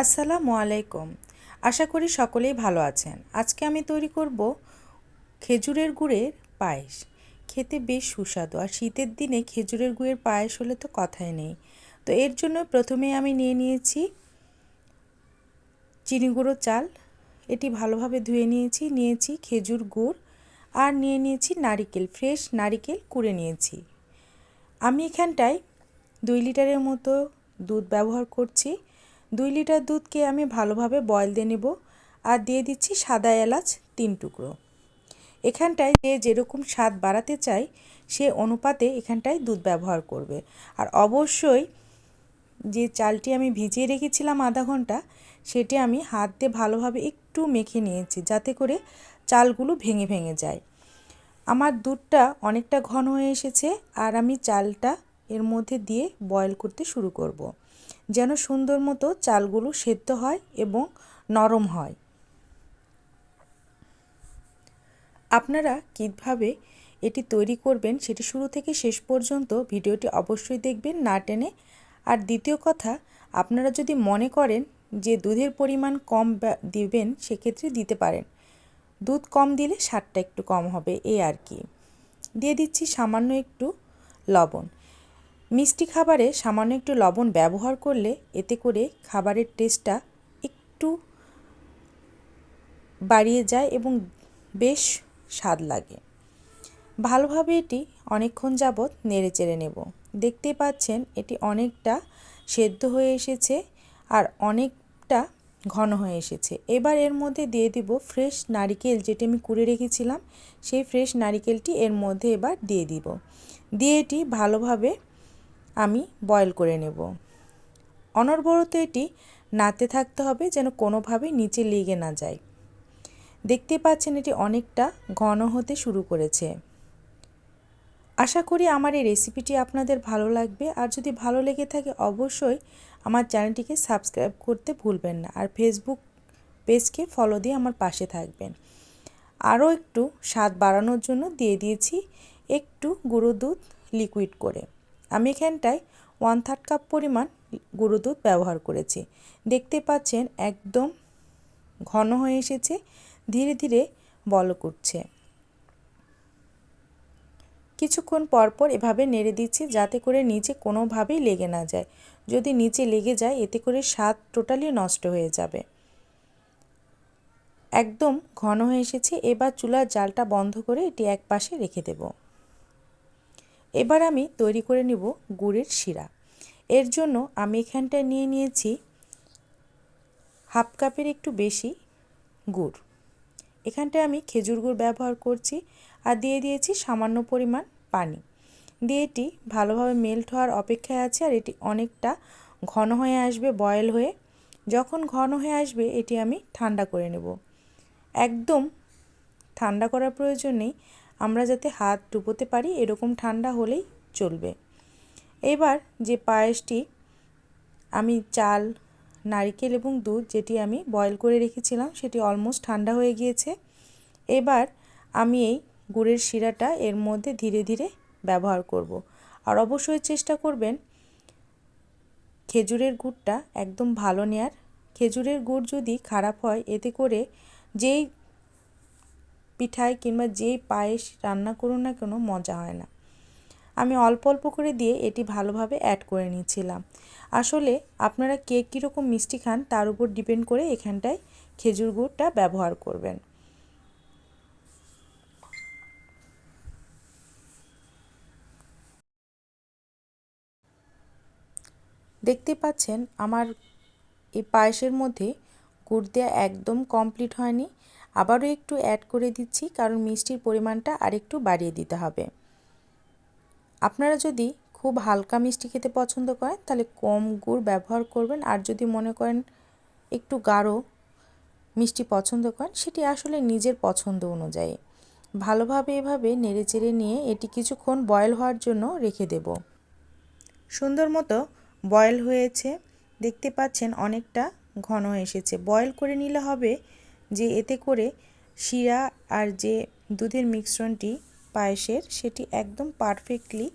আসসালামু আলাইকুম। আশা করি সকলেই ভালো আছেন। আজকে আমি তৈরি করব খেজুরের গুড়ের পায়েস। খেতে বেশ সুস্বাদু। আর শীতের দিনে খেজুরের গুড়ের পায়েস হলে তো কথাই নেই। তো এর জন্য প্রথমে আমি নিয়ে নিয়েছি চিনি গুঁড়ো চাল। এটি ভালোভাবে ধুয়ে নিয়েছি নিয়েছি খেজুর গুড় আর নিয়ে নিয়েছি নারিকেল, ফ্রেশ নারিকেল কুড়ে নিয়েছি। আমি এখানটায় দুই লিটারের মতো দুধ ব্যবহার করছি। দুই লিটার দুধকে আমি ভালোভাবে বয়েল দিয়ে নেব আর দিয়ে দিচ্ছি সাদা এলাচ তিন টুকরো। এখানটায় যে যেরকম স্বাদ বাড়াতে চাই, সে অনুপাতে এখানটায় দুধ ব্যবহার করবে। আর অবশ্যই যে চালটি আমি ভিজিয়ে রেখেছিলাম আধা ঘণ্টা, সেটি আমি হাত দিয়ে ভালোভাবে একটু মেখে নিয়েছি যাতে করে চালগুলো ভেঙে ভেঙে যায়। আমার দুধটা অনেকটা ঘন হয়ে এসেছে আর আমি চালটা এর মধ্যে দিয়ে বয়েল করতে শুরু করব। যেন সুন্দর মতো চালগুলো সেদ্ধ হয় এবং নরম হয়। আপনারা কীভাবে এটি তৈরি করবেন সেটি শুরু থেকে শেষ পর্যন্ত ভিডিওটি অবশ্যই দেখবেন না টেনে। আর দ্বিতীয় কথা, আপনারা যদি মনে করেন যে দুধের পরিমাণ কম দিবেন, সেক্ষেত্রে দিতে পারেন। দুধ কম দিলে স্বাদটা একটু কম হবে, এই আর কি। দিয়ে দিচ্ছি সামান্য একটু লবণ। মিষ্টি খাবারে সামান্য একটু লবণ ব্যবহার করলে এতে করে খাবারের টেস্টটা একটু বাড়িয়ে যায় এবং বেশ স্বাদ লাগে। ভালোভাবে এটি অনেকক্ষণ যাবৎ নেড়ে চেড়ে নেব। দেখতেই পাচ্ছেন এটি অনেকটা সেদ্ধ হয়ে এসেছে আর অনেকটা ঘন হয়ে এসেছে। এবার এর মধ্যে দিয়ে দিব ফ্রেশ নারিকেল যেটি আমি কুড়ে রেখেছিলাম, সেই ফ্রেশ নারিকেলটি এর মধ্যে এবার দিয়ে দিব। দিয়ে এটি ভালোভাবে আমি বয়েল করে নেব। অনর্বরত এটি নাতে থাকতে হবে যেন কোনোভাবেই নিচে লেগে না যায়। দেখতে পাচ্ছেন এটি অনেকটা ঘন হতে শুরু করেছে। আশা করি আমার এই রেসিপিটি আপনাদের ভালো লাগবে। আর যদি ভালো লেগে থাকে অবশ্যই আমার চ্যানেলটিকে সাবস্ক্রাইব করতে ভুলবেন না। আর ফেসবুক পেজকে ফলো দিয়ে আমার পাশে থাকবেন। আরও একটু স্বাদ বাড়ানোর জন্য দিয়ে দিয়েছি একটু গুঁড়ো দুধ লিকুইড করে। আমি এখানটায় ওয়ান থার্ড কাপ পরিমাণ গুঁড়ো দুধ ব্যবহার করেছি। দেখতে পাচ্ছেন একদম ঘন হয়ে এসেছে, ধীরে ধীরে বলক উঠছে কিছুক্ষণ পরপর এভাবে নেড়ে দিচ্ছি যাতে করে নিচে কোনোভাবেই লেগে না যায়। যদি নিচে লেগে যায়, এতে করে স্বাদ টোটালি নষ্ট হয়ে যাবে। একদম ঘন হয়ে এসেছে, এবার চুলার জালটা বন্ধ করে এটি এক পাশে রেখে দেব। এবার আমি তৈরি করে নিব গুড়ের শিরা। এর জন্য আমি এখানটায় নিয়ে নিয়েছি হাফ কাপের একটু বেশি গুড়। এখানটায় আমি খেজুর গুড় ব্যবহার করছি আর দিয়ে দিয়েছি সামান্য পরিমাণ পানি। দিয়ে এটি ভালোভাবে মেল্ট হওয়ার অপেক্ষায় আছে আর এটি অনেকটা ঘন হয়ে আসবে বয়েল হয়ে। যখন ঘন হয়ে আসবে, এটি আমি ঠান্ডা করে নেব। একদম ঠান্ডা করার প্রয়োজন নেই। আমরা যাতে হাত ডুবোতে পারি, এরকম ঠান্ডা হলেই চলবে। এবার যে পায়েসটি আমি চাল, নারিকেল এবং দুধ যেটি আমি বয়েল করে রেখেছিলাম, সেটি অলমোস্ট ঠান্ডা হয়ে গিয়েছে। এবার আমি এই গুড়ের শিরাটা এর মধ্যে ধীরে ধীরে ব্যবহার করব। আর অবশ্যই চেষ্টা করবেন খেজুরের গুড়টা একদম ভালো নেয়ার। খেজুরের গুড় যদি খারাপ হয়, এতে করে যেই পিঠায় কিংবা যেই পায়েস রান্না করুন না কেন মজা হয় না। আমি অল্প অল্প করে দিয়ে এটি ভালোভাবে অ্যাড করে নিয়েছিলাম আসলে আপনারা কে কীরকম মিষ্টি খান তার উপর ডিপেন্ড করে এখানটায় খেজুর গুড়টা ব্যবহার করবেন। দেখতে পাচ্ছেন আমার এই পায়েসের মধ্যে গুড় দেওয়া একদম কমপ্লিট হয়নি। আবারও একটু অ্যাড করে দিচ্ছি কারণ মিষ্টির পরিমাণটা আরেকটু বাড়িয়ে দিতে হবে। আপনারা যদি খুব হালকা মিষ্টি খেতে পছন্দ করেন, তাহলে কম গুড় ব্যবহার করবেন। আর যদি মনে করেন একটু গাঢ় মিষ্টি পছন্দ করেন, সেটি আসলে নিজের পছন্দ অনুযায়ী। ভালোভাবে এভাবে নেড়ে চেড়ে নিয়ে এটি কিছুক্ষণ বয়েল হওয়ার জন্য রেখে দেব। সুন্দর মতো বয়েল হয়েছে। দেখতে পাচ্ছেন অনেকটা ঘন এসেছে। বয়েল করে নিলে হবে যে এতে করে শিরা আর যে দুধের মিশ্রণটি পায়েসের, সেটি একদম পারফেক্টলি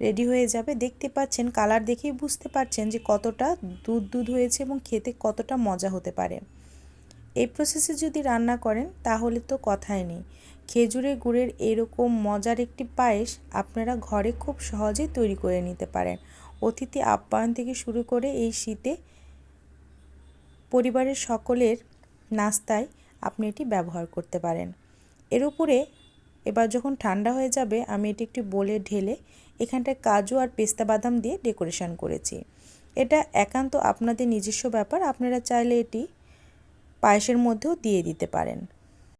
রেডি হয়ে যাবে। দেখতে পাচ্ছেন কালার দেখেই বুঝতে পারছেন যে কতটা দুধ দুধ হয়েছে এবং খেতে কতটা মজা হতে পারে। এই প্রসেসে যদি রান্না করেন, তাহলে তো কথাই নেই। খেজুরের গুড়ের এরকম মজার একটি পায়েস আপনারা ঘরে খুব সহজেই তৈরি করে নিতে পারেন। অতিথি আপ্যায়ন থেকে শুরু করে এই শীতে পরিবারের সকলের নাস্তায় আপনি এটি ব্যবহার করতে পারেন। এর উপরে এবার যখন ঠান্ডা হয়ে যাবে, আমি এটি একটি বোলে ঢেলে এখানটায় কাজু আর পেস্তা বাদাম দিয়ে ডেকোরেশন করেছি। এটা একান্ত আপনাদের নিজস্ব ব্যাপার, আপনারা চাইলে এটি পায়েসের মধ্যেও দিয়ে দিতে পারেন।